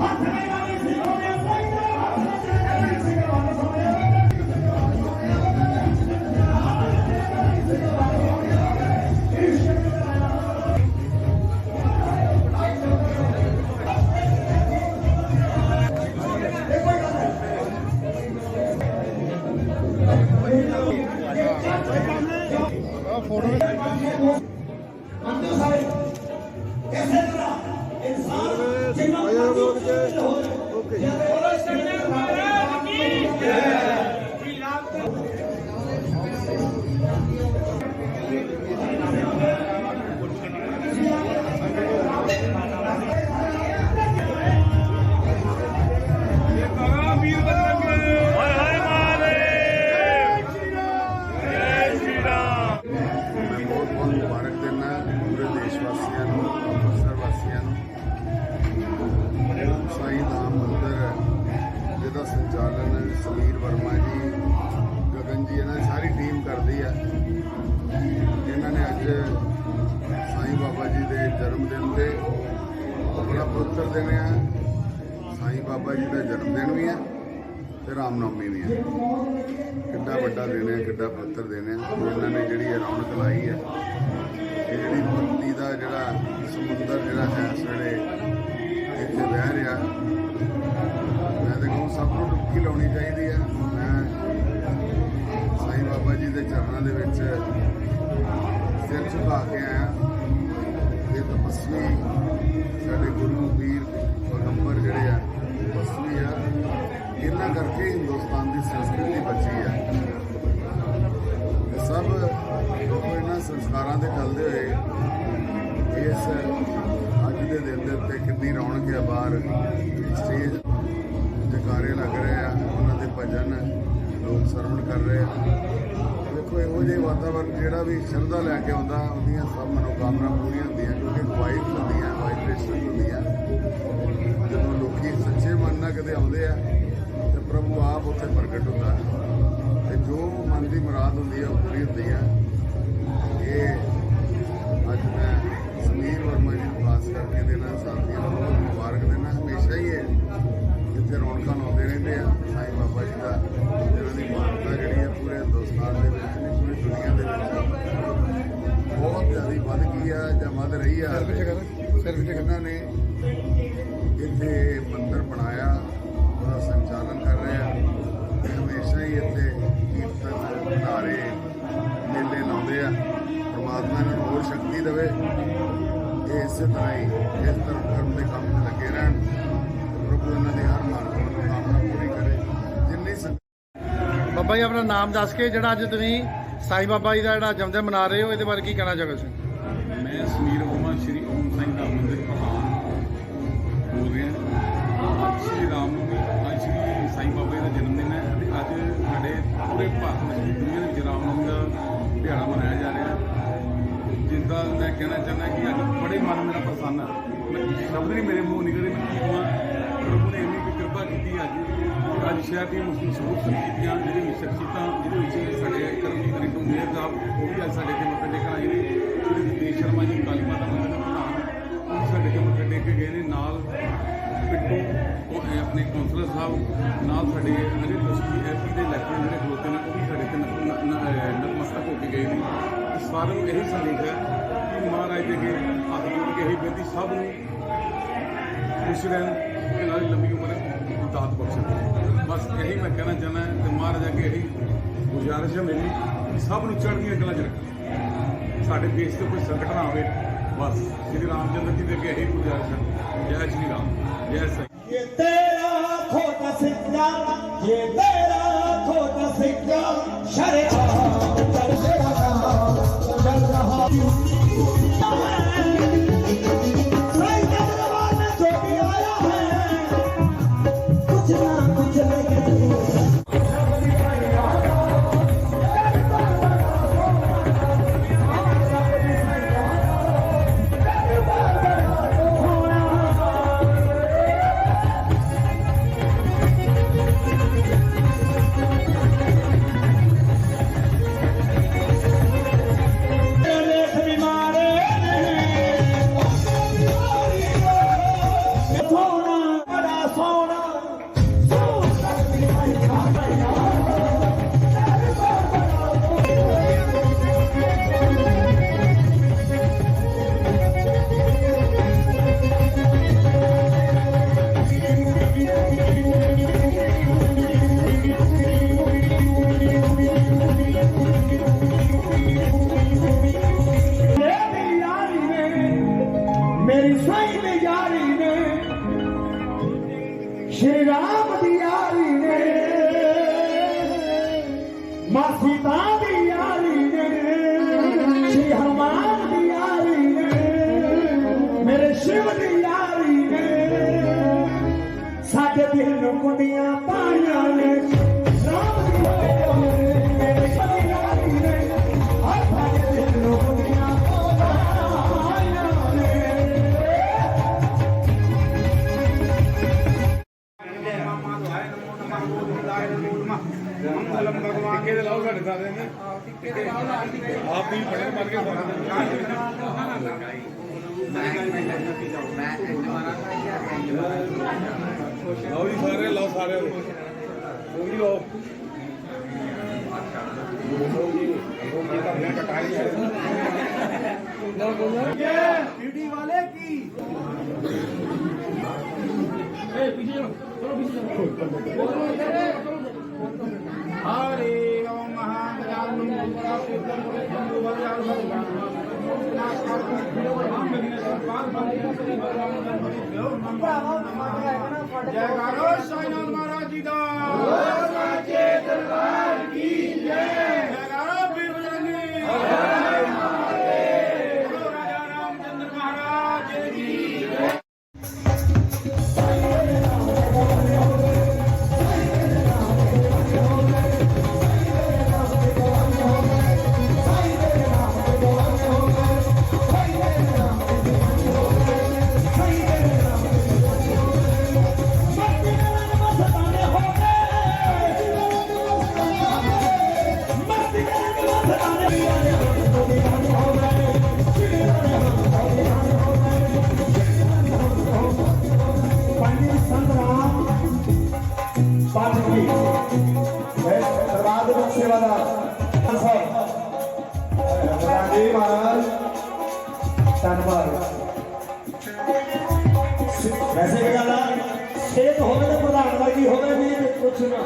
ਹੱਥ ਮੇਰਾ ਵੀ ਵੀਰ ਵਰਮਾ ਜੀ, ਗਗਨ ਜੀ, ਇਹਨਾਂ ਦੀ ਸਾਰੀ ਟੀਮ ਕਰਦੀ ਹੈ ਇਹਨਾਂ ਨੇ ਅੱਜ ਸਾਈਂ ਬਾਬਾ ਜੀ ਦੇ ਜਨਮ ਦਿਨ ਤੇ ਬੜਾ ਪਵਿੱਤਰ ਦਿਨ ਆ। ਸਾਈਂ ਬਾਬਾ ਜੀ ਦਾ ਜਨਮ ਦਿਨ ਵੀ ਹੈ ਤੇ ਰਾਮਨੌਮੀ ਵੀ ਹੈ ਕਿੱਡਾ ਵੱਡਾ ਦਿਨ ਹੈ ਕਿੱਡਾ ਪਵਿੱਤਰ ਦਿਨ ਹੈ ਇਹਨਾਂ ਨੇ ਜਿਹੜੀ ਰੌਣਕ ਲਾਈ ਹੈ ਇਹ ਜਿਹੜੀ ਭਗਤੀ ਦਾ ਜਿਹੜਾ ਸਮੁੰਦਰ ਜਿਹੜਾ ਹੈ, ਇਸ ਵੇਲੇ ਇੱਥੇ ਵਹਿ ਰਿਹਾ। ਮੈਂ ਦੇਖੋ, ਸਭ ਨੂੰ ਡੁਬਕੀ ਲਾਉਣੀ ਚਾਹੀਦੀ ਚਰਨਾਂ ਦੇ ਵਿੱਚ ਸਿਰ ਝੁਕਾ ਕੇ ਆਇਆ। ਇਹ ਤਪਸਵੀ ਸਾਡੇ ਗੁਰੂ ਵੀਰ ਪੈਗੰਬਰ ਜਿਹੜੇ ਆ ਤਪਸਵੀ ਆ। ਇਹਨਾਂ ਕਰਕੇ ਹਿੰਦੁਸਤਾਨ ਦੀ ਸੰਸਕ੍ਰਿਤੀ ਬਚੀ ਹੈ ਸਭ ਲੋਕ ਇਹਨਾਂ ਸੰਸਕਾਰਾਂ ਦੇ ਚੱਲਦੇ ਹੋਏ ਇਸ ਅੱਜ ਦੇ ਦਿਨ ਦੇ ਉੱਤੇ ਕਿੰਨੀ ਰੌਣਕ ਹੈ ਬਾਹਰ। ਸਟੇਜ ਜਕਾਰੇ ਲੱਗ ਰਹੇ ਆ, ਉਹਨਾਂ ਦੇ ਭਜਨ ਲੋਕ ਸਰਵਣ ਕਰ ਰਹੇ ਆ। ਦੇਖੋ ਇਹੋ ਜਿਹੇ ਵਾਤਾਵਰਨ ਜਿਹੜਾ ਵੀ ਸ਼ਰਧਾ ਲੈ ਕੇ ਆਉਂਦਾ, ਉਹਦੀਆਂ ਸਭ ਮਨੋਕਾਮਨਾ ਪੂਰੀਆਂ ਹੁੰਦੀਆਂ ਕਿਉਂਕਿ ਵਾਈਬਸ ਹੁੰਦੀਆਂ ਵਾਈਬ੍ਰੇਸ਼ਨ ਹੁੰਦੀਆਂ। ਜਦੋਂ ਲੋਕੀ ਸੱਚੇ ਮਨ ਨਾਲ ਕਦੇ ਆਉਂਦੇ ਆ, ਤੇ ਪ੍ਰਭੂ ਆਪ ਉੱਥੇ ਪ੍ਰਗਟ ਹੁੰਦਾ। ਹੈ ਤੇ ਜੋ ਮਨ ਦੀ ਮੁਰਾਦ ਹੁੰਦੀ ਹੈ ਉਹ ਪੂਰੀ ਹੁੰਦੀ ਹੈ ਇਹ ਅੱਜ ਮੈਂ ਸਮੀਰ ਵਰਮਾ ਜੀ ਨੂੰ ਖਾਸ ਕਰਕੇ ਦੇਣਾ ਸਾਥੀਆਂ ਨੂੰ ਬਹੁਤ ਮੁਬਾਰਕ ਦੇਣਾ ਹਮੇਸ਼ਾ ਹੀ ਇਹ ਜਿੱਥੇ ਰੌਣਕਾਂ ਲਾਉਂਦੇ ਰਹਿੰਦੇ ਆ, ਸਾਈਂ ਬਾਬਾ ਜੀ ਦਾ। ਵੱਧ ਰਹੀ ਆ ਸਿਰਫ ਇਹਨਾਂ ਨੇ ਇੱਥੇ ਮੰਦਿਰ ਬਣਾਇਆ ਉਹਦਾ ਸੰਚਾਲਨ ਕਰ ਰਹੇ ਆ। ਹਮੇਸ਼ਾ ਹੀ ਇੱਥੇ ਕੀਰਤਨ ਧਾਰੇ ਮੇਲੇ ਲਾਉਂਦੇ ਆ। ਪ੍ਰਮਾਤਮਾ ਇਹਨਾਂ ਨੂੰ ਹੋਰ ਸ਼ਕਤੀ ਦੇਵੇ। ਇਹ ਇਸੇ ਤਰ੍ਹਾਂ ਹੀ ਇਸ ਤਰ੍ਹਾਂ ਕਰਮ ਦੇ ਕੰਮ ਲੱਗੇ ਰਹਿਣ। ਪ੍ਰਭੂ ਇਹਨਾਂ ਦੀ ਹਰ ਮਨੋਕਾਮਨਾ ਪੂਰੀ ਕਰੇ। ਜਿੰਨੀ ਬਾਬਾ ਜੀ ਆਪਣਾ ਨਾਮ ਦੱਸ ਕੇ ਜਿਹੜਾ ਅੱਜ ਤੁਸੀਂ ਸਾਈਂ ਬਾਬਾ ਜੀ ਦਾ ਜਿਹੜਾ ਜਨਮਦਿਨ ਮਨਾ ਰਹੇ ਹੋ ਇਹਦੇ ਬਾਰੇ ਕੀ ਕਹਿਣਾ ਚਾਹੋਗੇ ਤੁਸੀਂ? ਮੈਂ ਸਮੀਰ ਵਰਮਾ ਸ਼੍ਰੀ ਓਮ ਸਾਈਂ ਧਾਮ ਮੰਦਿਰ ਪ੍ਰਧਾਨ ਬੋਲ ਰਿਹਾ। ਅੱਜ ਸ਼੍ਰੀ ਰਾਮ ਨਵਮੀ ਅੱਜ ਸ਼੍ਰੀ ਸਾਈਂ ਬਾਬਾ ਜੀ ਦਾ ਜਨਮ ਦਿਨ ਹੈ ਅਤੇ ਅੱਜ ਸਾਡੇ ਪੂਰੇ ਭਾਰਤ ਵਿੱਚ ਦੁਨੀਆ ਦੇ ਵਿੱਚ ਰਾਮ ਨਵਮੀ ਦਾ ਦਿਹਾੜਾ ਮਨਾਇਆ ਜਾ ਰਿਹਾ ਹੈ। ਜਿੱਦਾਂ ਮੈਂ ਕਹਿਣਾ ਚਾਹੁੰਦਾ ਕਿ ਅੱਜ ਬੜੇ ਮਨ ਮੇਰਾ ਪ੍ਰਸੰਨ ਆ ਮੈਂ ਸ਼ਬਦ ਨਹੀਂ ਮੇਰੇ ਮੂੰਹ ਨਿਕਲਦੇ, ਮੈਂ ਕੀ ਕਹਾਂ ਪ੍ਰਭੂ ਨੇ ਇੰਨੀ ਕੁ ਕਿਰਪਾ ਕੀਤੀ ਅੱਜ। ਅੱਜ ਸ਼ਹਿਰ ਦੀਆਂ ਮੁਸਲਿਮ ਸਬੂਤ ਕੀਤੀਆਂ ਜਿਹਦੇ ਸ਼ਖਸੀਅਤਾਂ ਜਿਹਦੇ ਵਿੱਚ ਸਾਡੇ ਕਰਮਜੀਤ ਰਿੰਟੂ ਮੇਰ ਸਾਹਿਬ ਉਹ ਵੀ ਅੱਜ ਸਾਡੇ ਕੇ ਮੱਥੇ ਟੇਕਣ ਆਏ ਨੇ ਜੀ ਕਾਲੀ ਮਾਤਾ ਮੰਦਿਰ ਦੇ ਪ੍ਰਧਾਨ ਉਹ ਸਾਡੇ ਕੇ ਮੱਥੇ ਟੇਕ ਕੇ ਗਏ ਨੇ, ਨਾਲ ਪਿੱਟੂ, ਉਹ ਇਹ ਆਪਣੇ ਕੌਂਸਲਰ ਸਾਹਿਬ, ਨਾਲ ਸਾਡੇ ਅਜੇ ਤੁਸੀਂ ਐਸਪੀ ਦੇ ਇਲੈਕਟਡ ਜਿਹੜੇ ਖਲੋਤੇ ਨੇ ਉਹ ਵੀ ਸਾਡੇ ਤੇ ਨਤਮਸਤਕ ਹੋ ਕੇ ਗਏ ਨੇ। ਸਾਰਿਆਂ ਨੂੰ ਇਹੀ ਸੰਦੇਸ਼ ਹੈ ਕਿ ਮਹਾਰਾਜ ਦੇ ਅੱਗੇ ਹੱਥ ਜੋੜ ਕੇ ਇਹੀ ਬੇਨਤੀ ਸਭ ਨੂੰ ਖੁਸ਼ ਰਹਿਣ ਤੇ ਨਾਲ ਹੀ ਲੰਬੀ ਉਮਰ ਦਾਤ ਬਖਸ਼ਣ ਬਸ ਇਹੀ ਮੈਂ ਕਹਿਣਾ ਚਾਹੁੰਦਾ ਤੇ ਮਹਾਰਾਜ ਅੱਗੇ ਇਹੀ ਗੁਜ਼ਾਰਿਸ਼ ਹੈ ਮੇਰੀ ਸਭ ਨੂੰ ਚੜ੍ਹਦੀਆਂ ਕਲਾ ਚ ਰੱਖਣ। ਸਾਡੇ ਦੇਸ਼ ਤੇ ਕੋਈ ਸੰਕਟ ਨਾ ਆਵੇ, ਬਸ। ਸ੍ਰੀ ਰਾਮ ਚੰਦਰ ਜੀ ਦੇ ਅੱਗੇ ਇਹੀ ਗੁਜ਼ਾਰਿਸ਼ ਹੈ। ਜੈ ਸ੍ਰੀ ਰਾਮ, ਜੈ ਸਹੀ ਇਹ ਤੇਰਾ ਆਖੋ ਦਾ ਸਿੱਕਾ ਇਹ ਤੇਰਾ ਆਖੋ ਦਾ ਸਿੱਕਾ ਸ਼ਰੇਆਮ ਦਿਲ ਨੂੰ ਕੁੰਡੀਆਂ ਪਾਈਆਂ ਨੇ। ਰਾਮ ਦੀ ਨੇ ਮੇਰੇ ਸ਼ਿਵ ਯਾਰੀ ਨੇ। ਹਰ ਸਾਡੇ ਦਿਲ ਨੂੰ ਕੁੰਡੀਆਂ ਮੰਗਲਮ ਭਗਵਾਨ ਕੇ ਲਾਓ ਸਾਡੇ ਸਾਰੇ ਨੇ ਆਪ ਵੀ ਬੜੇ ਮਰ ਕੇ ਲਾਓ ਜੀ ਸਾਰੇ ਲਾਓ ਸਾਰੇ ਉਹ ਵੀ ਲਾਓ ਜੈਕਾਰੋ ਸਾਈਨਾਥ ਮਹਾਰਾਜ ਜੀ ਦਾ ਸਾਚੇ ਵੈਸੇ ਵੀ ਹੋਵੇ ਤਾਂ ਪ੍ਰਧਾਨ ਵਰਗੀ ਹੋਵੇ ਵੀ ਕੁਛ ਨਾ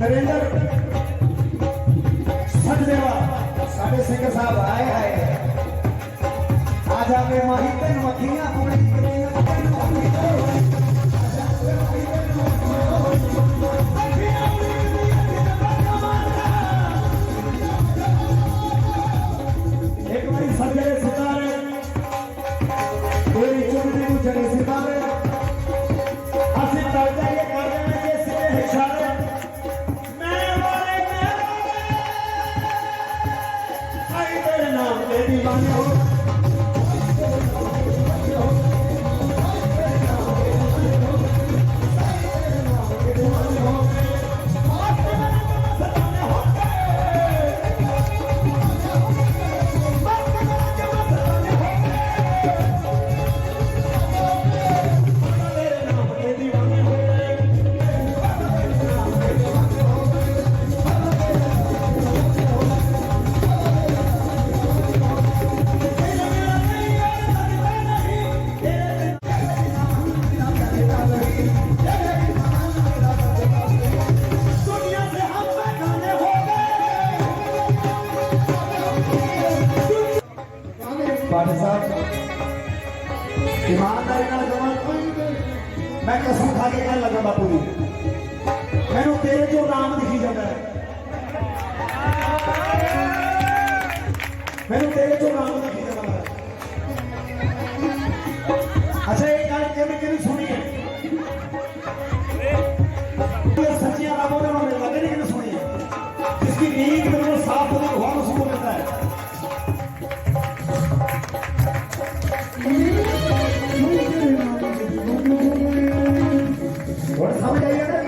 ਨਰਿੰਦਰ ਸਤਦੇਵਾ ਸਾਡੇ ਸਿੰਘ ਸਾਹਿਬ ਆਏ ਆਏ ਆ ਜਾਵੇ ਮਾਹੀ, ਤੈਨ ਮੱਖੀਆਂ ਕੁੜੀ ਕੁੜੀਆਂ ਤੈਨੂੰ ਇੱਕ ਮੈਂ ਕਸਮ ਖਾ ਕੇ ਕਹਿਣ ਲੱਗਾ ਬਾਪੂ ਜੀ। ਮੈਨੂੰ ਤੇਰੇ ਚੋਂ ਨਾਮ ਦਿਖੀ ਜਾਂਦਾ ਹੈ। ਮੈਨੂੰ ਤੇਰੇ ਚੋਂ ਨਾਮ ਲਿਖੀ ਜਾਂਦਾ ਹੈ। ਅੱਛਾ, ਇਹ ਗੱਲ ਕਿਵੇਂ ਕਿਵੇਂ ਸੁਣੀ ਹੈ? ਸੱਚੀਆਂ ਬਾਬੂ ਨੇ ਮੈਨੂੰ ਲੱਗੇ ਨਹੀਂ ਕਿਵੇਂ ਸੁਣੀ ਹੈ? ਜਿਸ ਦੀ ਨੀਂਦ ਮੈਨੂੰ ਸਾਫ਼ ਹੋ ਗਈ ਹੋਣ ਉਸ ਨੂੰ What? How many are you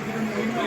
কিছু নেই না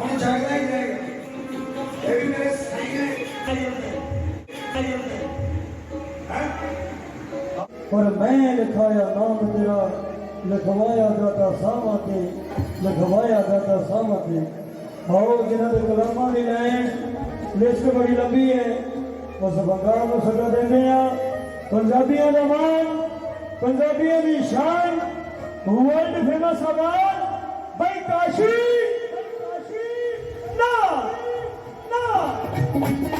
ਹੁਣ ਜਾਗਦਾ ਹੀ ਜਾਏਗਾ ਇਹ ਵੀ ਮੇਰੇ ਸਹੀ ਹੈ ਪਰ ਮੈਂ ਲਿਖਾਇਆ ਨਾਮ ਤੇਰਾ ਲਿਖਵਾਇਆ ਦਾਤਾ ਸਾਵਾਂ ਤੇ ਲਿਖਵਾਇਆ ਦਾਤਾ ਸਾਵਾਂ ਤੇ ਆਓ ਜਿਨ੍ਹਾਂ ਦੇ ਗੁਲਾਮਾਂ ਦੀ ਲਾਈਨ ਲਿਸਟ ਬੜੀ ਲੰਬੀ ਹੈ ਉਸ ਬੰਗਾਲ ਨੂੰ ਸਦਾ ਦਿੰਦੇ ਆ ਪੰਜਾਬੀਆਂ ਦਾ ਮਾਣ ਪੰਜਾਬੀਆਂ ਦੀ ਸ਼ਾਨ ਵਰਲਡ ਫੇਮਸ ਆਵਾਜ਼ ਬਈ ਕਾਸ਼ੀ ਕਾਸ਼ੀ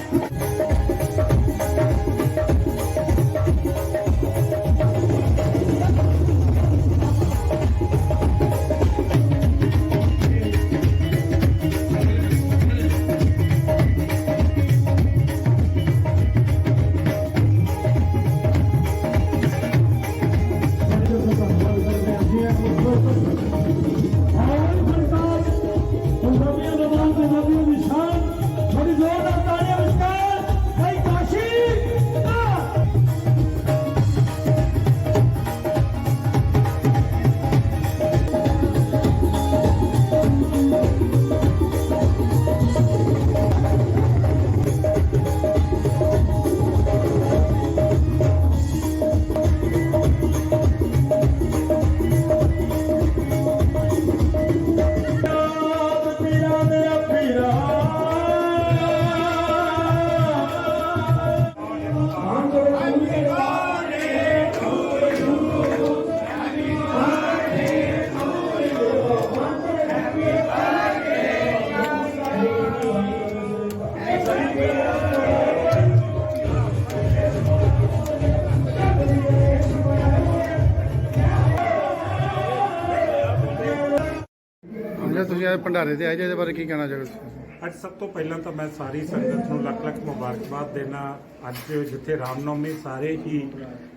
ਭੰਡਾਰੇ ਤੇ ਆਏ ਜੇ ਇਹਦੇ ਬਾਰੇ ਕੀ ਕਹਿਣਾ ਚਾਹੋਗੇ ਤੁਸੀਂ? ਅੱਜ ਸਭ ਤੋਂ ਪਹਿਲਾਂ ਤਾਂ ਮੈਂ ਸਾਰੀ ਸੰਗਤ ਨੂੰ ਲੱਖ ਲੱਖ ਮੁਬਾਰਕਬਾਦ ਦੇਣਾ। ਅੱਜ ਜਿੱਥੇ ਰਾਮਨੌਮੀ ਸਾਰੇ ਹੀ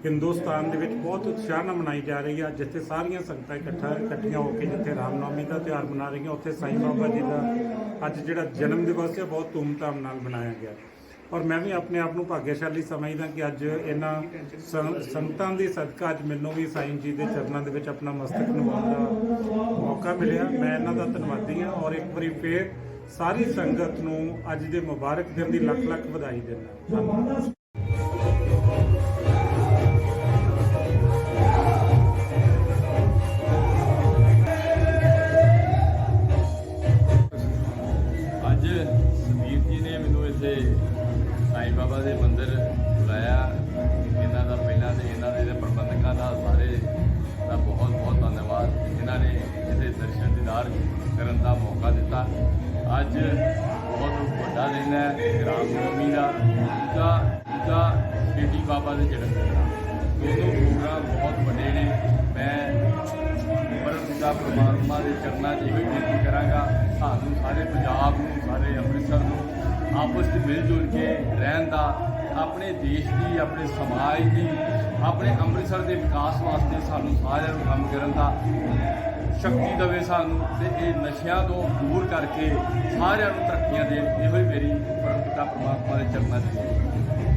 ਹਿੰਦੁਸਤਾਨ ਦੇ ਵਿੱਚ ਬਹੁਤ ਉਤਸ਼ਾਹ ਨਾਲ ਮਨਾਈ ਜਾ ਰਹੀ ਹੈ ਜਿੱਥੇ ਸਾਰੀਆਂ ਸੰਗਤਾਂ ਇਕੱਠਾ ਇਕੱਠੀਆਂ ਹੋ ਕੇ ਜਿੱਥੇ ਰਾਮਨੌਮੀ ਦਾ ਤਿਉਹਾਰ ਮਨਾ ਰਹੀਆਂ, ਉੱਥੇ ਸਾਈਂ ਬਾਬਾ ਜੀ ਦਾ ਅੱਜ ਜਿਹੜਾ ਜਨਮ ਦਿਵਸ ਹੈ ਬਹੁਤ ਧੂਮਧਾਮ ਨਾਲ ਮਨਾਇਆ ਗਿਆ। ਔਰ ਮੈਂ ਵੀ ਆਪਣੇ ਆਪ ਨੂੰ ਭਾਗਿਆਸ਼ਾਲੀ ਸਮਝਦਾ ਕਿ ਅੱਜ ਇਹਨਾਂ ਸੰ- ਸੰਗਤਾਂ ਦੀ ਸਦਕਾ ਅੱਜ ਮੈਨੂੰ ਵੀ ਸਾਈਂ ਜੀ ਦੇ ਚਰਨਾਂ ਦੇ ਵਿੱਚ ਆਪਣਾ ਮਸਤਕ ਨਿਵਾਉਣ ਦਾ ਮੌਕਾ ਮਿਲਿਆ। ਮੈਂ ਇਹਨਾਂ ਦਾ ਧੰਨਵਾਦੀ ਹਾਂ ਔਰ ਇੱਕ ਵਾਰੀ ਫੇਰ ਸਾਰੀ ਸੰਗਤ ਨੂੰ ਅੱਜ ਦੇ ਮੁਬਾਰਕ ਦਿਨ ਦੀ ਲੱਖ ਲੱਖ ਵਧਾਈ ਦਿੰਦਾ। ਧੰਨਵਾਦ। ਦਿਨ ਹੈ ਰਾਮ ਨੌਮੀ ਦਾ ਦੂਜਾ ਦੂਜਾ ਬੇਟੀ ਬਾਬਾ ਦੇ ਜਨਮ ਦਿਨ ਦਾ। ਦੋਨੋਂ ਪ੍ਰੋਗਰਾਮ ਬਹੁਤ ਵੱਡੇ ਨੇ। ਮੈਂ ਪਰਮ ਪਰਮਾਤਮਾ ਦੇ ਚਰਨਾਂ 'ਚ ਇਹੋ ਹੀ ਬੇਨਤੀ ਕਰਾਂਗਾ, ਸਾਨੂੰ ਸਾਰੇ ਪੰਜਾਬ ਨੂੰ, ਸਾਰੇ ਅੰਮ੍ਰਿਤਸਰ ਨੂੰ ਆਪਸ ਵਿੱਚ ਮਿਲ ਜੁਲ ਕੇ ਰਹਿਣ ਦਾ, ਆਪਣੇ ਦੇਸ਼ ਦੀ, ਆਪਣੇ ਸਮਾਜ ਦੀ, ਆਪਣੇ ਅੰਮ੍ਰਿਤਸਰ ਦੇ ਵਿਕਾਸ ਵਾਸਤੇ ਸਾਨੂੰ ਸਾਰਿਆਂ ਨੂੰ ਕੰਮ ਕਰਨ ਦਾ ਸ਼ਕਤੀ ਦੇਵੇ ਸਾਨੂੰ ਤੇ ਇਹ ਨਸ਼ਿਆਂ ਤੋਂ ਦੂਰ ਕਰਕੇ ਸਾਰਿਆਂ ਨੂੰ ਤਰੱਕੀਆਂ ਦੇ ਇਹੋ ਹੀ ਮੇਰੀ ਪਰਮ ਪਿਤਾ ਪਰਮਾਤਮਾ ਦੇ ਚਰਨਾਂ 'ਚ ਬੇਨਤੀ ਹੈ।